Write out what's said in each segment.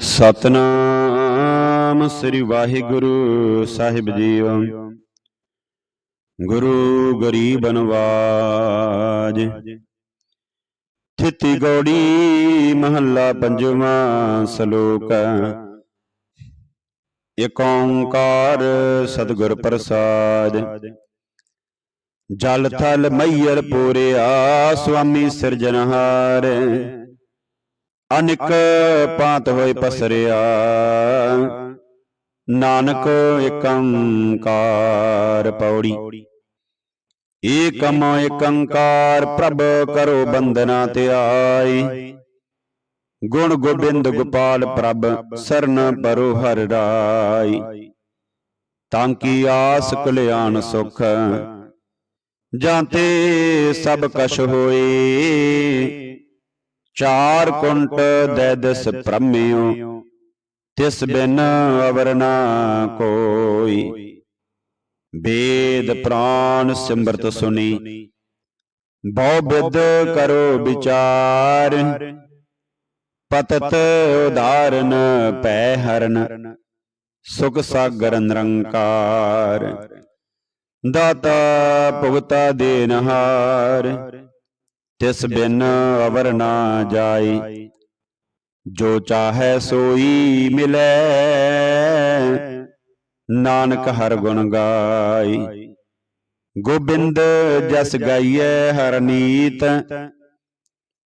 ਸਤਨਾਮ ਸ੍ਰੀ ਵਾਹਿਗੁਰੂ ਸਾਹਿਬ ਜੀਓ। ਗੁਰੂ ਗਰੀਬ ਨਵਾਜ। ਥਿਤੀ ਗੌੜੀ ਮਹੱਲਾ ਪੰਜਵਾਂ ਸ਼ਲੋਕ। ਏਕ ਓੰਕਾਰ ਸਤਿਗੁਰ ਪ੍ਰਸਾਦ। ਜਲ ਥਲ ਮਈਰ ਪੂਰਿਆ ਸੁਆਮੀ ਸਿਰਜਨਹਾਰ ਅਨਿਕ ਪਾਤ ਹੋਏ ਪਸਰਿਆ। ਨਾਨਕ ਏਕੰਕਾਰ ਪੌੜੀ। ਏਕਮ ਏਕੰਕਾਰ ਪ੍ਰਭ ਕਰੋ ਬੰਦਨਾ ਧਿਆਈ ਗੁਣ ਗੋਬਿੰਦ ਗੋਪਾਲ ਪ੍ਰਭ ਸਰਨ ਪਰੋ ਹਰਿ ਰਾਈ। ਤਾਂ ਕੀ ਆਸ ਕਲਿਆਣ ਸੁਖ? ਜਾਂ ਤੇ ਸਭ ਕਛ ਹੋਏ। ਚਾਰ ਕੁੰਟ ਦੇ ਦਸ ਪ੍ਰਮਿਓ ਤਿਸ ਬਿਨ ਅਵਰ ਨਾ ਕੋਈ। ਵੇਦ ਪ੍ਰਾਨ ਸਿਮਰਤ ਸੁਨੀ। ਬਹੁ ਬਿਦ ਕਰੋ ਵਿਚਾਰ। ਪਤਤ ਉਦਾਰਨ ਪੈ ਹਰਨ। ਸੁਖ ਸਾਗਰ ਨਿਰੰਕਾਰ। ਦਾਤਾ ਭੁਗਤਾ ਦੇਨਹਾਰ ਤਿਸ ਬਿਨ ਅਵਰ ਨਾ ਜਾਈ। ਜੋ ਚਾਹੈ ਸੋਈ ਮਿਲੈ, ਨਾਨਕ ਹਰ ਗੁਣ ਗਾਈ। ਗੋਬਿੰਦ ਜਸ ਗਾਈਐ ਹਰਨੀਤ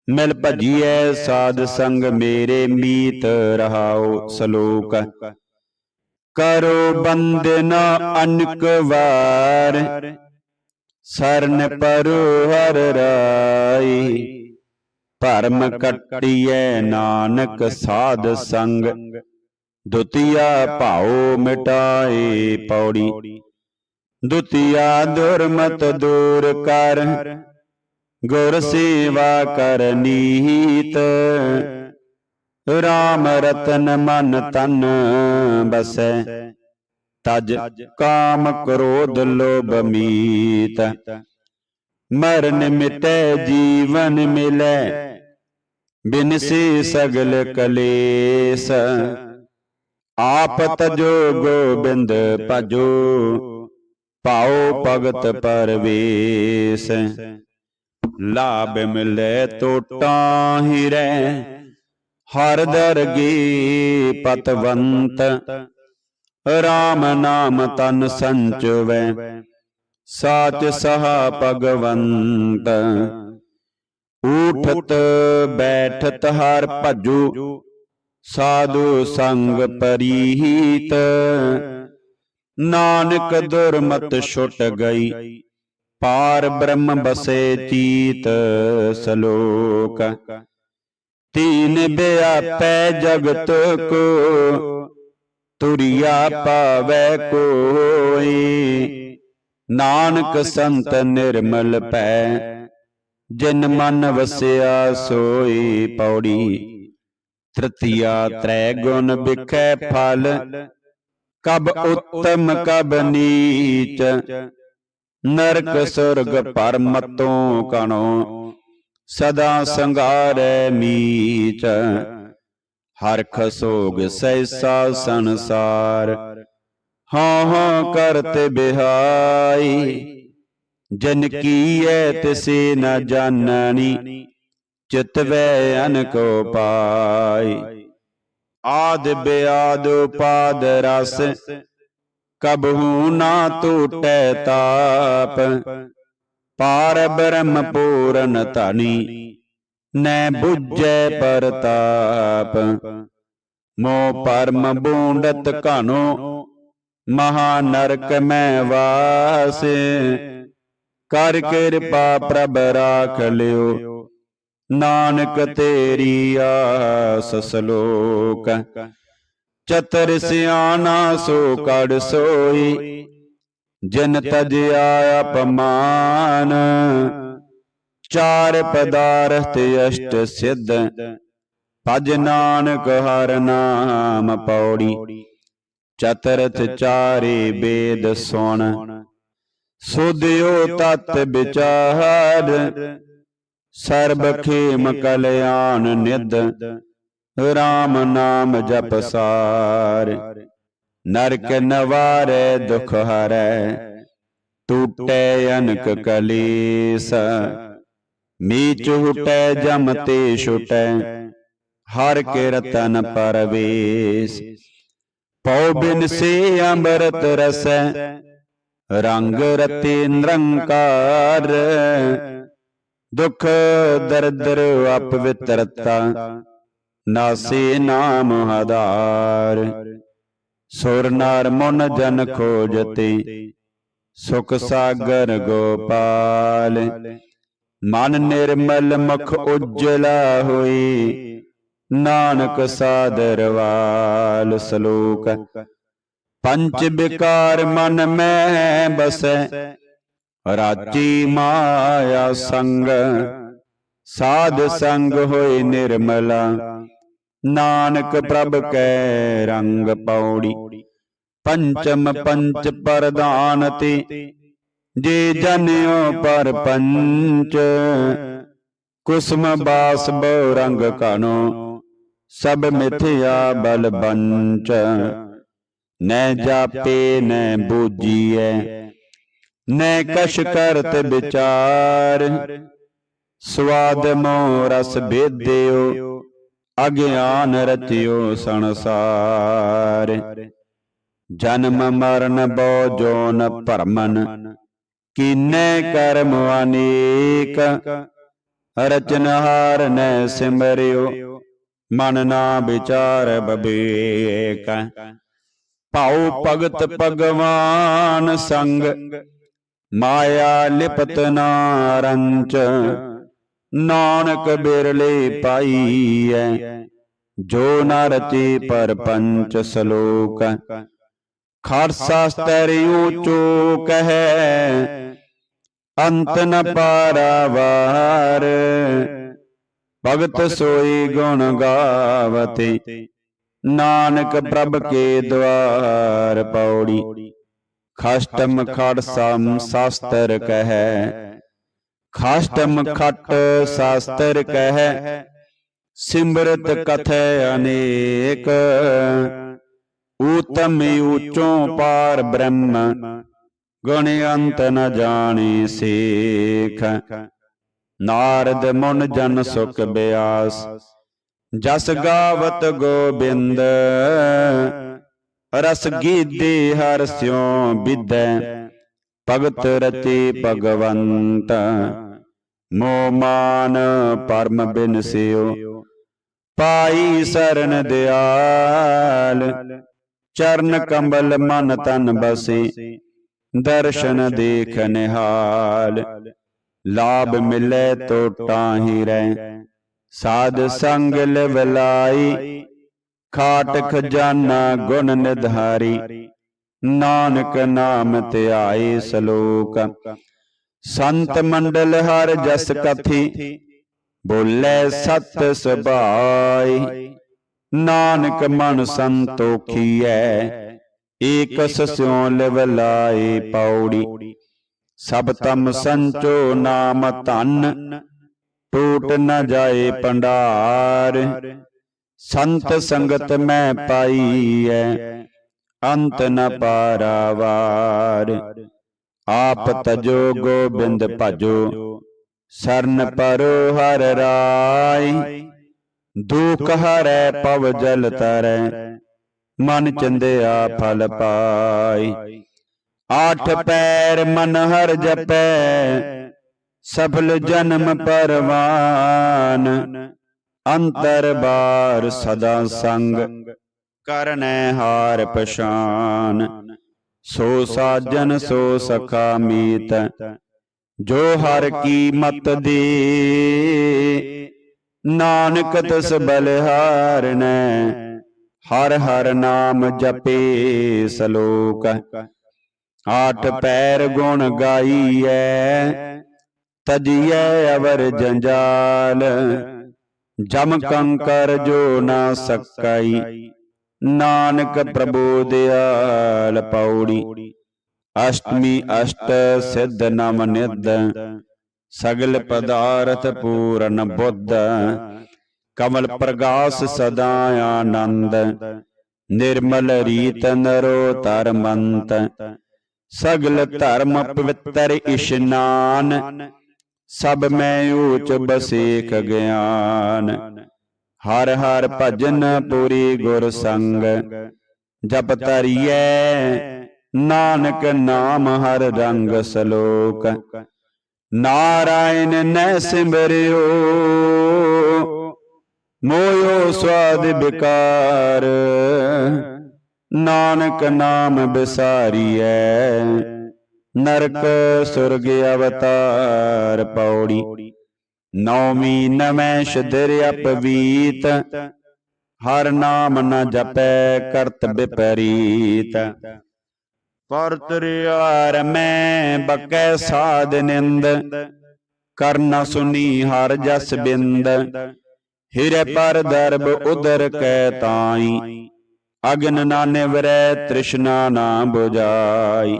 ਮਿਲ ਭਜੀਐ ਸਾਧ ਸੰਗ ਮੇਰੇ ਮੀਤ ਰਹਾਓ ਸ਼ਲੋਕ। ਕਰੋ ਬੰਦਨਾ ਅਨਕ ਵਾਰ ਸਰਨ ਪਰੁ ਹਰ ਰਾਈ। ਭਰਮ ਕੱਟਿਐ ਨਾਨਕ ਸਾਧ ਸੰਗ। ਦੁਤੀਆ ਭਾਉ ਮਿਟਾਏ ਪੌੜੀ। ਦੁਤੀਆ ਦੁਰਮਤ ਦੂਰ ਕਰ। ਗੁਰ ਸੇਵਾ ਕਰ ਨੀਤ। ਰਾਮ ਰਤਨ ਮਨ ਤਨ ਬਸੈ। ਤਜ ਕਾਮ ਕ੍ਰੋਧ ਲੋਭ ਮੀਤ ਮਰਨ ਮਿਟੈ ਜੀਵਨ ਮਿਲੈ। ਬਿਨਸੀ ਸਗਲ ਕਲੇਸ। ਆਪ ਤਜੋ ਗੋਬਿੰਦ ਭਜੋ। ਪਾਉ ਭਗਤ ਪਰਵੇਸ। ਲਾਭ ਮਿਲੈ ਟੋਟਾ ਹੀ ਰਹਿ ਹਰ ਦਰਗੀ ਪਤਵੰਤ। ਰਾਮ ਨਾਮ ਤਨ ਸੰਚਵੈ। ਸਾਚ ਸਹਾ ਭਗਵੰਤ। ਊਠਤ ਬੈਠਤ ਹਰ ਭਜੂ। ਸਾਧੂ ਸੰਗ ਪਰੀਤ। ਨਾਨਕ ਦੁਰਮਤ ਛੁਟ ਗਈ। ਪਾਰ ਬ੍ਰਹਮ ਬਸੇ ਤੀਤ ਸਲੋਕ। ਤੀਨ ਬਿਆਪੈ ਜਗਤ ਕੋ। ਤੁਰਿਆ ਪਾਵੈ ਕੋਈ। ਨਾਨਕ ਸੰਤ ਨਿਰਮਲ ਪੈ, ਜਿਨ ਮਨ ਵਸਿਆ ਸੋਈ ਪੌੜੀ। ਤ੍ਰਿਤੀਆ ਤ੍ਰੈ ਗੁਣ ਵਿਖੈ ਫਲ, ਕਬ ਉਤਮ ਕਬ ਨੀਚ। ਨਰਕ ਸੁਰਗ ਪਰਮਤੋਂ ਕਣੋ, ਸਦਾ ਸੰਗਾਰੈ ਮੀਚ। ਹਰਖ ਸੋਗ ਸੈਸਾ ਸੰਸਾਰ। ਹਾਂ ਹਾਂ ਕਰਤ ਬਿਹਾਈ। ਜਨ ਕੀਐ ਤਿਸੇ ਨ ਜਾਣਨੀ ਚਿਤਵੈ ਅਨਕੋ ਪਾਈ। ਆਦ ਬਿਆਦ ਉਪਾਦ ਰਸ ਕਬਹੂ ਨਾ ਟੂਟੈ ਤਾਪ। ਪਾਰ ਬ੍ਰਹਮ ਪੂਰਨ ਧਨੀ ਨੈ ਬੁੱਝੈ ਪਰਤਾਪ। ਮੋ ਪਰਮ ਬੂੰਡਤ ਘਨੋ ਮਹਾ ਨਰਕ ਮੈਂ ਵਾਸ। ਕਰ ਕਿਰਪਾ ਪ੍ਰਭ ਰਾਖ ਲਿਓ, ਨਾਨਕ ਤੇਰੀ ਆਸ ਸਲੋਕ। ਚਤਰ ਸਿਆਣਾ ਸੋ ਕੜ ਸੋਈ, ਜਿਨ ਤਜਿਆ ਅਪਮਾਨ। ਚਾਰ ਪਦਾਰਥ ਅਸ਼ਟ ਸਿੱਧ। ਭਜ ਨਾਨਕ ਹਰ ਨਾਮ ਪੌੜੀ। ਚਤਰਥ ਚਾਰੇ ਬੇਦ ਸੁਣ। ਸੁਧਿਓ ਤਤ ਵਿਚਾਰ। ਸਰਬ ਖੇਮ ਕਲਿਆਣ ਨਿਧ। RAM ਨਾਮ ਜਪ ਸਾਰ। ਨਰਕ ਨਵਾਰੈ ਦੁਖ ਹਰੈ। ਟੂਟੈ ਅਨਕ ਕਲੇਸ। ਮੀਚ ਹੁਟੈ ਜਮ ਤੇ ਛੁਟੈ। ਹਰ ਕੇ ਰਤਨ ਪਰਵੇਸ। ਪਉ ਬਿਨ ਸੇ ਅੰਮ੍ਰਿਤ ਰਸੈ। ਰੰਗ ਰਤੇ ਨਿਰੰਕਾਰ। ਦੁਖ ਦਰਦਰ ਅਪਵਿੱਤਰਤਾ ਨਾਸੇ ਨਾਮ ਆਧਾਰ। ਸੁਰ ਨਰ ਮਨ ਜਨ ਖੋਜਤੇ। ਸੁਖ ਸਾਗਰ ਗੋਪਾਲ। ਮਨ ਨਿਰਮਲ ਮੁਖ ਉਜਲਾ ਹੋਈ। ਨਾਨਕ ਸਾਦਰਵਾਲ ਸ਼ਲੋਕ। ਪੰਚ ਵਿਕਾਰ ਮਨ ਮੈਂ ਬਸੈ। ਰਾਜੀ ਮਾਇਆ ਸੰਗ। ਸਾਧ ਸੰਗ ਹੋਏ ਨਿਰਮਲਾ। ਨਾਨਕ ਪ੍ਰਭ ਕੈ ਰੰਗ ਪੌੜੀ। ਪੰਚਮ ਪੰਚ ਪ੍ਰਦਾਨ ਤੇ ਜੇ ਜਨਿਓ ਪਰ ਪੰਚ ਕੁਸਮ ਬਾਸ ਬੋ ਰੰਗ ਕਣੋ, ਸਭ ਮਿਥਿਆ ਬਲ ਬੰਚ। ਨੈ ਜਾਪੇ, ਨੈ ਬੂਜੀਐ, ਨੈ ਕਸ਼ ਕਰਤ ਵਿਚਾਰ। ਸਵਾਦ ਮੋ ਰਸ ਭੇਦਿਓ ਅਗਿਆਨ ਰਚਿਓ ਸੰਸਾਰ। ਜਨਮ ਮਰਨ ਬੋ ਜੋਨ ਭਰਮਨ ਕੀਨੇ ਕਰਮ ਅਨੇਕ ਰਚਨਹਾਰ ਨੈ ਸਿਮਰਿਓ, ਮਨ ਨਾ ਵਿਚਾਰ ਬਬੇਕ। ਭਾਉ ਭਗਤ ਭਗਵਾਨ ਸੰਗ, ਮਾਇਆ ਲਿਪਤ ਨਾ ਰੰਚ। ਨਾਨਕ ਬਿਰਲੇ ਪਾਈਐ, ਜੋ ਨ ਰਚੇ ਪਰਪੰਚ ਸ਼ਲੋਕ। ਖਾਰਸਾ ਸਤਰਿ ਊਚੋ ਕਹੈ ਅੰਤ ਨ ਪਾਰਾਵਾਰ। ਭਗਤ ਸੋਈ ਗੁਣ ਗਾਵਤੇ। ਨਾਨਕ ਪ੍ਰਭ ਕੇ ਦਵਾਰ ਪੌੜੀ। ਖਸ਼ਟਮ ਖੜ ਸਮ ਸ਼ਾਸਤਰ ਕਹੈ। ਖਸ਼ਟਮ ਖਟ ਸ਼ਾਸਤਰ ਕਹੈ। ਸਿਮਰਤ ਕਥੈ ਅਨੇਕ। ਊਤਮ ਊਚੋਂ ਪਾਰ ਬ੍ਰਹਮ। ਗੁਣ ਅੰਤ ਨ ਜਾਣੀ ਸੇਖ। ਨਾਰਦ ਮੁਨ ਜਨ ਸੁਖ ਬਿਆਸ, ਜਸ ਗਾਵਤ ਗੋਬਿੰਦ। ਰਸ ਗੀਦੇ ਹਰ ਸਿਉ ਵਿਦੈ ਭਗਤ ਰਚੇ ਭਗਵੰਤ। ਮੋ ਮਾਨ ਪਰਮ ਬਿਨ ਸਿਓ ਪਾਈ ਸਰਨ ਦਿਆਲ। ਚਰਨ ਕੰਬਲ ਮਨ ਤਨ ਬਸੇ ਦਰਸ਼ਨ ਦੇਖ ਨਿਹਾਲ ਲਾਭ ਮਿਲੇ ਟੋਟਾ ਹੀ ਰਹਿ। ਸਾਧ ਸੰਗ ਲਿਵਲਾਈ, ਖਾਟ ਖਜ਼ਾਨਾ ਗੁਣ ਨਿਧਾਰੀ। ਨਾਨਕ ਨਾਮ ਧਿਆਏ ਸ਼ਲੋਕ। ਸੰਤ ਮੰਡਲ ਹਰ ਜਸ ਕਥੀ, ਬੋਲੇ ਸਤ ਸੁਭਾਈ। ਨਾਨਕ ਮਨ ਸੰਤੋਖੀ ਸੰਤੋਖੀਐ ਏਕਸ ਸਿਉ ਲਿਵ ਲਾਏ ਪੌੜੀ। ਸਭ ਤਮ ਸੰਚੋ ਨਾਮ ਧਨ। ਟੂਟ ਨ ਜਾਏ ਪੰਡਾਰ। ਸੰਤ ਸੰਗਤ ਮੈਂ ਪਾਈਐ ਅੰਤ ਨ ਪਾਰਾਵਾਰ। ਆਪ ਤਜੋ ਗੋਬਿੰਦ ਭਜੋ। ਸਰਨ ਪਰੋ ਹਰ ਰਾਈ ਦੁਖ ਹਰੈ ਪਵ ਜਲ ਤਰੈ। ਮਨ ਚੰਦਿਆ ਫਲ ਪਾਈ। ਆਠ ਪੈਰ ਮਨ ਹਰ ਜਪੈ। ਸਫਲ ਜਨਮ ਪਰਵਾਨ। ਅੰਤਰ ਬਾਰ ਸਦਾ ਸੰਗ। ਕਰਨੈ ਹਾਰ ਪਛਾਨ। ਸੋ ਸਾਜਨ ਸੋ ਸਖਾ ਮੀਤ। ਜੋ ਹਰ ਕੀ ਮਤ ਦੇ। ਨਾਨਕ ਤਸ ਬਲਿਹਾਰਨੈ। ਹਰ ਹਰ ਨਾਮ ਜਪੇ ਸਲੋਕ। ਆਠ ਪੈਰ ਗੁਣ ਗਾਈਐ, ਤਜੀਐ ਅਵਰ ਜੰਜਾਲ। ਜਮ ਕੰਕਰ ਜੋ ਨਾ ਸਕਈ, ਨਾਨਕ ਪ੍ਰਭੂ ਦਿਆਲ ਪੌੜੀ। ਅਸ਼ਟਮੀ ਅਸ਼ਟ ਸਿੱਧ ਨਮ ਨਿਦ ਸਗਲ ਪਦਾਰਥ ਪੂਰਨ ਬੁੱਧ। ਕਮਲ ਪ੍ਰਗਾਸ ਸਦਾ ਆਨੰਦ ਨਿਰਮਲ ਰੀਤ ਨਰੋ ਧਰਮੰਤ ਸਗਲ ਧਰਮ ਪਵਿੱਤਰ ਇਸ਼ਨਾਨ ਸਭ ਮੈਂ ਊਚ ਬਸੇਖ ਗਿਆਨ ਹਰ ਹਰ ਭਜਨ ਪੂਰੀ ਗੁਰ ਸੰਗ ਜਪ ਤਰੀਐ ਨਾਨਕ ਨਾਮ ਹਰ ਰੰਗ ਸਲੋਕ ਨਾਰਾਇਣ ਨੈ ਸਿਮਰਿਓ ਮੋਇਓ ਸਵਾਦ ਬਿਕਾਰ ਨਾਨਕ ਨਾਮ ਬਿਸਾਰੀਐ। ਨਰਕ ਸੁਰਗ ਅਵਤਾਰ ਪੌੜੀ। ਨੌਵੀਂ ਨਵੇਂ ਸ਼ਦਰ ਅਪਵੀਤ। ਹਰ ਨਾਮ ਨ ਜਪੈ ਕਰਤ ਵਿਪਰੀਤ ਪਰ ਤਰਿਆਰ ਮੈਂ ਬਕੈ ਸਾਧ ਨਿੰਦ। ਕਰਨਾ ਸੁਨੀ ਹਰ ਜਸ ਬਿੰਦ। ਹਿਰੇ ਪਰ ਦਰਬ ਉਦਰ ਕੈ ਤਾਈ। ਅਗਨ ਨਾ ਨਿਵਰੈ ਤ੍ਰਿਸ਼ਨਾ ਨਾ 부ਜਾਈ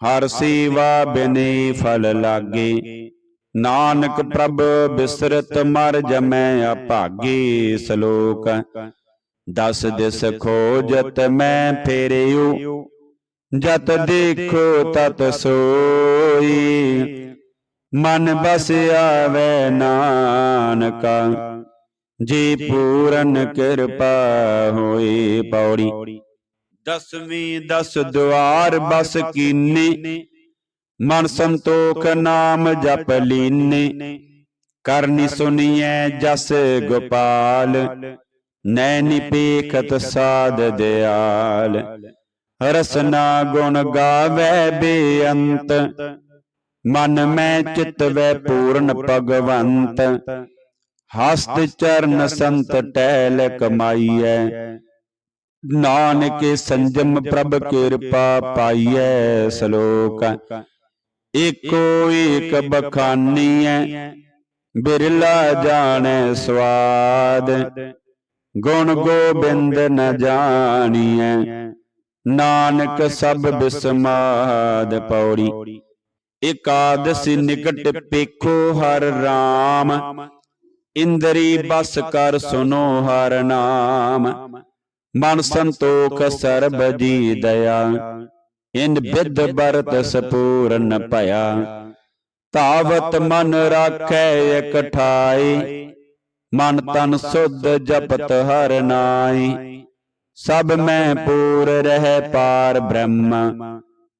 ਹਰ ਸੇਵਾ ਬਿਨੇ ਫਲ ਲਾਗੇ। ਨਾਨਕ ਪ੍ਰਭ ਬਿਸਰਤ ਮਰ ਜਮੈ ਅਭਾਗੇ ਸ਼ਲੋਕ। ਦਸ ਦਿਸ ਖੋਜਤ ਮੈਂ ਫੇਰਿਓ ਜਤ ਦੇਖੋ ਤਤ ਸੋਈ। ਮਨ ਬਸ ਆਵੇ ਨਾਨਕਾ। ਜੀ ਪੂਰਨ ਕਿਰਪਾ ਹੋਈ ਪੌੜੀ। ਦਸਵੀਂ ਦਸ ਦੁਆਰ ਬਸ ਕੀਨੇ। ਮਨ ਸੰਤੋਖ ਨਾਮ ਜਪ ਲੀਨੇ। ਕਰਨੀ ਸੁਨੀਐ ਜਸ ਗੋਪਾਲ। ਨੈਣੀ ਪੇਖਤ ਸਾਧ ਦਿਆਲ। ਰਸਨਾ ਗੁਣ ਗਾਵੇ ਬੇਅੰਤ। ਮਨ ਮੈਂ ਚਿਤਵੈ ਪੂਰਨ ਭਗਵੰਤ। ਹਸਤ ਚਰਨ ਸੰਤ ਟਹਿਲ ਕਮਾਈਐ। ਨਾਨਕ ਸੰਜਮ ਪ੍ਰਭ ਕਿਰਪਾ ਪਾਈਐ ਸ਼ਲੋਕ। ਏਕੋ ਏਕ ਬਖਾਨੀਐ। ਬਿਰਲਾ ਜਾਣੈ ਸਵਾਦ। ਗੁਣ ਗੋਬਿੰਦ ਨ ਜਾਣੀਐ। ਨਾਨਕ ਸਭ ਬਿਸਮਾਦ ਪੌੜੀ। ਇਕਾਦਸੀ ਨਿਕਟ ਪੇਖੋ ਹਰ RAM ਇੰਦਰੀ ਬਸ ਕਰ ਸੁਨੋ ਹਰ ਨਾਮ। ਮਨ ਸੰਤੋਖ ਸਰਬ ਜੀ ਦਇਆ। ਇਨ ਬਿਦ ਬਰਤ ਸਪੂਰਨ ਭਇਆ। ਤਾਵਤ ਮਨ ਰਾਖੈ ਇਕਠਾਈ। ਮਨ ਤਨ ਸੁਧ ਜਪਤ ਹਰ ਨਾਈ ਸਭ ਮੈਂ ਪੂਰ ਰਹਿ ਪਾਰ ਬ੍ਰਹਮ।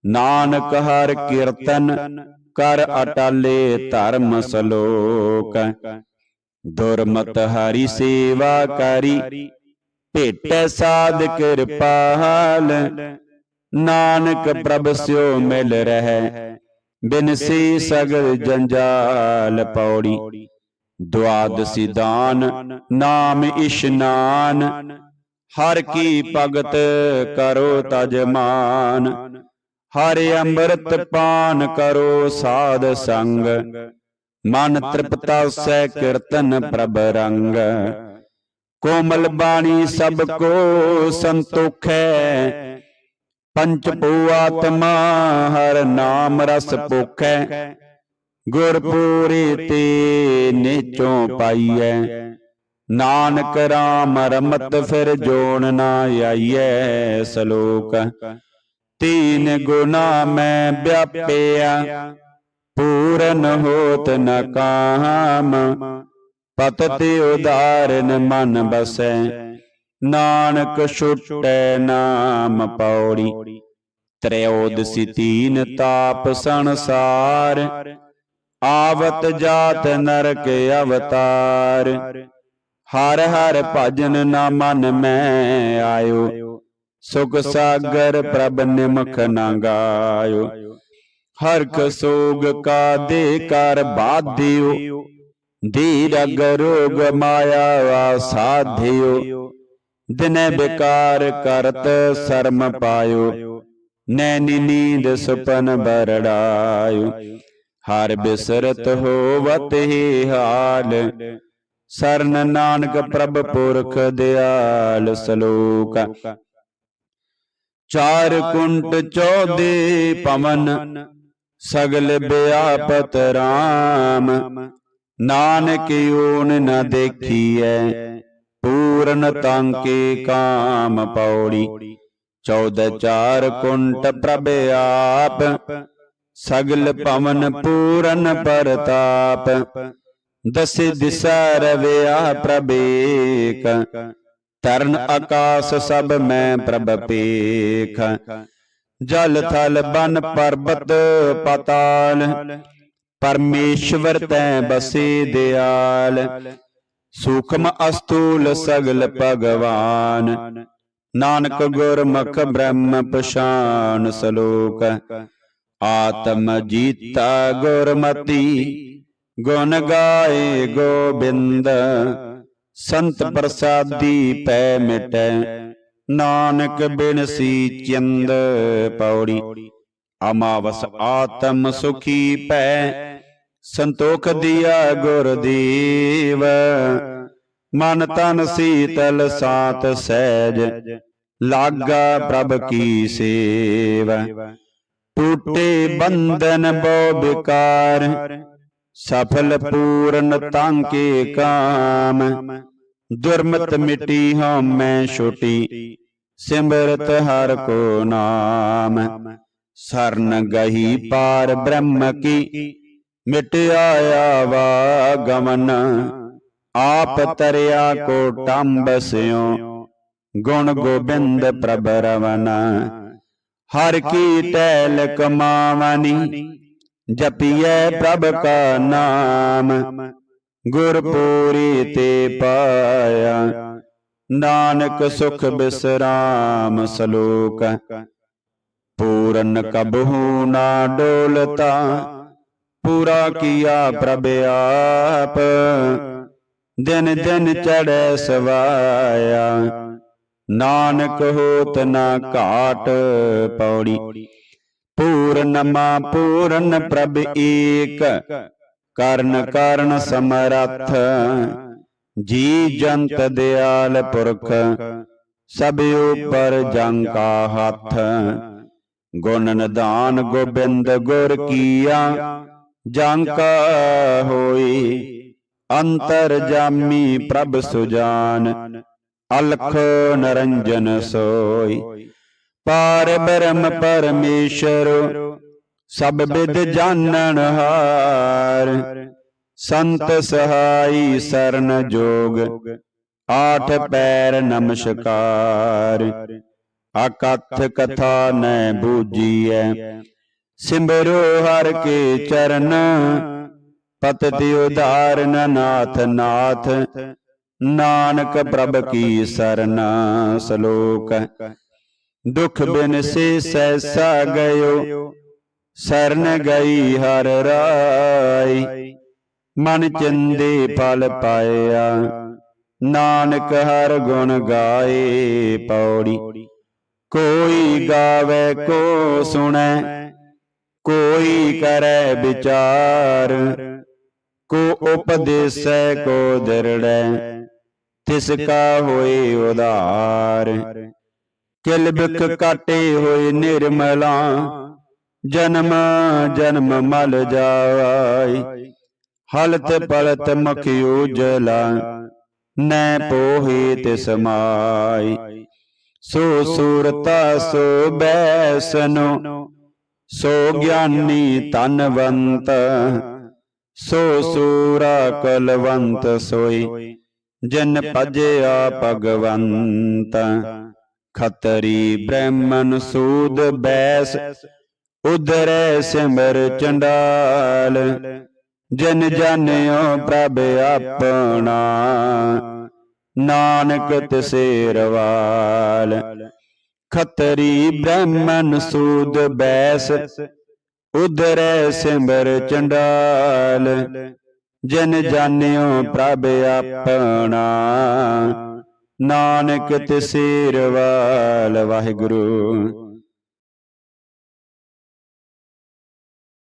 ਨਾਨਕ ਹਰ ਕੀਰਤਨ ਕਰ ਅਟਾਲੇ ਧਰਮ ਸਲੋਕ। ਦੁਰਮਤ ਹਰੀ ਸੇਵਾ ਕਰੀ। ਭੇਟੈ ਸਾਧ ਕਿਰਪਾਲ। ਨਾਨਕ ਪ੍ਰਭ ਸਿਓ ਮਿਲ ਰਹਿ। ਬਿਨਸੀ ਸਗਲ ਜੰਜਾਲ ਪੌੜੀ। ਦੁਆਦਸੀ ਦਾਨ, ਨਾਮ ਇਸ਼ਨਾਨ। ਹਰ ਕੀ ਭਗਤ ਕਰੋ ਤਜਮਾਨ ਹਰ ਅੰਮ੍ਰਿਤ ਪਾਨ ਕਰੋ ਸਾਧ ਸੰਗ। ਮਨ ਤ੍ਰਿਪਤਾ ਸੈ ਕੀਰਤਨ ਪ੍ਰਭ ਰੰਗ। ਕੋਮਲ ਬਾਣੀ ਸਭ ਕੋ ਸੰਤੋਖੈ। ਪੰਚ ਪੂ ਆਤਮਾ ਹਰ ਨਾਮ ਰਸ ਭੁਖੈ। ਗੁਰ ਪੂਰੀ ਤੇ ਨੇਚੋਂ ਪਾਈਐ। ਨਾਨਕ ਰਾਮ ਰਮਤ ਫਿਰ ਜੋਣ ਨਾ ਆਈਐ ਸ਼ਲੋਕ। ਤੀਨ ਗੁਨਾ ਮੈਂ ਵਿਆਪਿਆ। ਪੂਰਨ ਹੋਤ ਨ ਕਾਮ, ਪਤ ਤੇ ਉਦਾਰਨ ਮਨ ਬਸੈ। ਨਾਨਕ ਛੁਟੈ ਨਾਮ ਪੌੜੀ ਤ੍ਰਿਉਦਸੀ ਤੀਨ ਤਾਪ ਸੰਸਾਰ। ਆਵਤ ਜਾਤ ਨਰਕ ਅਵਤਾਰ, ਹਰ ਹਰ ਭਜਨ ਨਾ ਮਨ ਮੈਂ ਆਇਓ। ਸੁਖ ਸਾਗਰ ਪ੍ਰਭ ਨਿਮਖ ਨਾ ਗਾਇਓ। ਹਰਖ ਸੋਗ ਕਾ ਦੇ ਕਰ ਬਾਧਿਓ। ਧੀਰਗ ਰੋਗ ਮਾਇਆ ਵਾ ਸਾਧਿਓ। ਦਿਨੇ ਬਿਕਾਰ ਕਰਤ ਸ਼ਰਮ ਪਾਇਓ। ਨੈਣੀ ਨੀਂਦ ਸੁਪਨ ਬਰੜਾਇਓ ਹਰ ਬਿਸਰਤ ਹੋਵਤ ਹੀ ਹਾਲ। ਸਰਨ ਨਾਨਕ ਪ੍ਰਭ ਪੁਰਖ ਦਿਆਲ ਸਲੋਕ। ਚਾਰ ਕੁੰਟ ਚੌਦੇ ਪਵਨ। ਸਗਲ ਬਿਆਪਤ ਰਾਮ। ਨਾਨਕ ਓਨ ਨ ਦੇਖੀਐ, ਪੂਰਨ ਤਾਂਕੇ ਕਾਮ ਪੌੜੀ ਚੌਦ ਚਾਰ ਕੁੰਟ ਪ੍ਰਭ ਆਪ, ਸਗਲ ਪਵਨ ਪੂਰਨ ਪਰਤਾਪ। ਦਸ ਦਿਸਾ ਰਵਿਆ ਪ੍ਰਬੇਕ, ਤਰਨ ਆਕਾਸ ਸਭ ਮੈਂ ਪ੍ਰਭ ਪੇਖ। ਜਲ ਥਲ ਬਨ ਪਰਬਤ ਪਤਾਲ, ਪਰਮੇਸ਼ਵਰ ਤੈ ਬਸੇ ਦਿਆਲ। ਸੂਖਮ ਅਸਤੂਲ ਸਗਲ ਭਗਵਾਨ, ਨਾਨਕ ਗੁਰਮੁਖ ਬ੍ਰਹਮ ਪਛਾਨ ਸਲੋਕ। ਆਤਮ ਜੀਤਾ ਗੁਰਮਤੀ, ਗੁਣ ਗਾਏ ਗੋਬਿੰਦ, ਸੰਤ ਪ੍ਰਸਾਦੀ ਪੈ ਮਿਟੈ। ਨਾਨਕ ਬਿਨਸੀ ਚਿੰਦ ਪੌੜੀ। ਅਮਾਵਸ ਆਤਮ ਸੁਖੀ ਪੈ। ਸੰਤੋਖ ਦਿਆ ਗੁਰਦੇਵ। ਮਨ ਤਨ ਸੀਤਲ ਸਾਤ ਸਹਿਜ। ਲਾਗਾ ਪ੍ਰਭ ਕੀ ਸੇਵ। ਟੂਟੇ ਬੰਧਨ ਬੋ ਬਿਕਾਰ ਸਫਲ ਪੂਰਨ ਤਾਂਕੇ ਕਾਮ। ਦੁਰਮਤ ਮਿਟੀ ਹਉਮੈ ਛੋਟੀ। ਸਿਮਰਤ ਹਰ ਕੋ ਨਾਮ। ਸਰਨ ਗਹੀ ਪਾਰ ਬ੍ਰਹਮ ਕੀ। ਮਿਟਿਆ ਵਾ ਗਮਨ ਆਪ ਤਰਿਆ ਕੋ ਟੰਬ ਸਿਓ ਗੁਣ ਗੋਬਿੰਦ ਪ੍ਰਭ ਰਵਨ। ਹਰ ਕੀ ਟੈਲ ਕਮਾਵਨੀ। ਜਪੀਐ ਪ੍ਰਭ ਕਾ ਨਾਮ। ਗੁਰ ਪੂਰੀ ਤੇ ਪਾਇਆ। ਨਾਨਕ ਸੁਖ ਬਿਸਰਾਮ ਸਲੋਕ। ਪੂਰਨ ਕਬਹੂ ਨਾ ਡੋਲਤਾ। ਪੂਰਾ ਕੀਆ ਪ੍ਰਭ ਆਪ। ਦਿਨ ਦਿਨ ਚੜੈ ਸਵਾਇਆ। ਨਾਨਕ ਹੋਤ ਨਾ ਘਾਟ ਪੌੜੀ। ਪੂਰਨਮਾ ਪੂਰਨ ਪ੍ਰਭ ਏਕ। ਕਰਨ ਕਾਰਨ ਸਮਰੱਥ ਜੀ ਜੰਤ ਦਿਆਲ ਪੁਰਖ ਸਭ ਉਪਰ ਜੰ ਕਾ ਹੱਥ। ਗੁਣ ਨਿਧਾਨ ਗੋਬਿੰਦ ਗੁਰ ਕੀਆ ਜੰ ਕਾ ਹੋਈ ਅੰਤਰ ਜਾਮੀ ਪ੍ਰਭ ਸੁਜਾਨ ਅਲਖ ਨਰੰਜਨ ਸੋਈ। ਪਾਰ ਬ੍ਰਹਮ ਪਰਮੇਸ਼ਰ ਸਭ ਵਿਦ ਜਾਣਨ ਹਾਰ। ਸੰਤ ਸਹਾਈ ਸਰਨ ਜੋਗ। ਆਠ ਪੈਰ ਨਮਸਕਾਰ। ਅਕਥ ਕਥਾ ਨੈ ਬੂਜੀਐ। ਸਿਮਰੋ ਹਰ ਕੇ ਚਰਨ। ਪਤਿ ਉਧਾਰਨ ਨਾਥ ਨਾਥ। ਨਾਨਕ ਪ੍ਰਭ ਕੀ ਸਰਨਾ ਸਲੋਕ। ਦੁਖ ਬਿਨ ਸੇ ਸੈਸਾ ਗਇਓ ਸਰਨ ਗਈ ਹਰ ਰਾਈ। ਮਨ ਚਿੰਦੇ ਫਲ ਪਾਇਆ। ਨਾਨਕ ਹਰ ਗੁਣ ਗਾਏ ਪੌੜੀ। ਕੋਈ ਗਾਵੇ ਕੋ ਸੁਣੈ। ਕੋਈ ਕਰੈ ਵਿਚਾਰ। ਕੋ ਉਪਦੇਸੈ ਕੋ ਦਿਰੜੈ। ਤਿਸ ਕਾ ਹੋਏ ਉਧਾਰ। ਕਿਲ ਬਿਖ ਕਾਟੇ ਹੋਏ ਨਿਰਮਲਾ। ਜਨਮ ਜਨਮ ਮਲ ਜਾਈ। ਹਲਤ ਪਲਤ ਮਖ ਉਜਲਾ, ਨੈ ਪੋਹੀ ਤਿਸ ਮਾਈ। ਸੋ ਸੂਰਤਾ ਸੋ ਬੈਸਨੋ, ਸੋ ਗਿਆਨੀ ਤਨਵੰਤ ਸੋ ਸੂਰਾ ਕਲਵੰਤ ਸੋਈ। ਜਿਨ ਭਜਿਆ ਭਗਵੰਤ, ਖਤਰੀ ਬ੍ਰਹਮਨ ਸੂਦ ਬੈਸ ਉਧਰੈ ਸਿਮਰ ਚੰਡਾਲ, ਜਿਨ ਜਾਣਿਓ ਪ੍ਰਭ ਆਪਣਾ, ਨਾਨਕ ਤਿਸੇ ਰਵਾਲ ਖਤਰੀ ਬ੍ਰਹਮਨ ਸੂਦ ਬੈਸ, ਉਧਰੈ ਸਿਮਰ ਚੰਡਾਲ, ਜਿਨ ਜਾਣਿਓ ਪ੍ਰਭ ਆਪਣਾ, ਨਾਨਕ ਤਿਸੇ ਰਵਾਲ ਵਾਹਿਗੁਰੂ।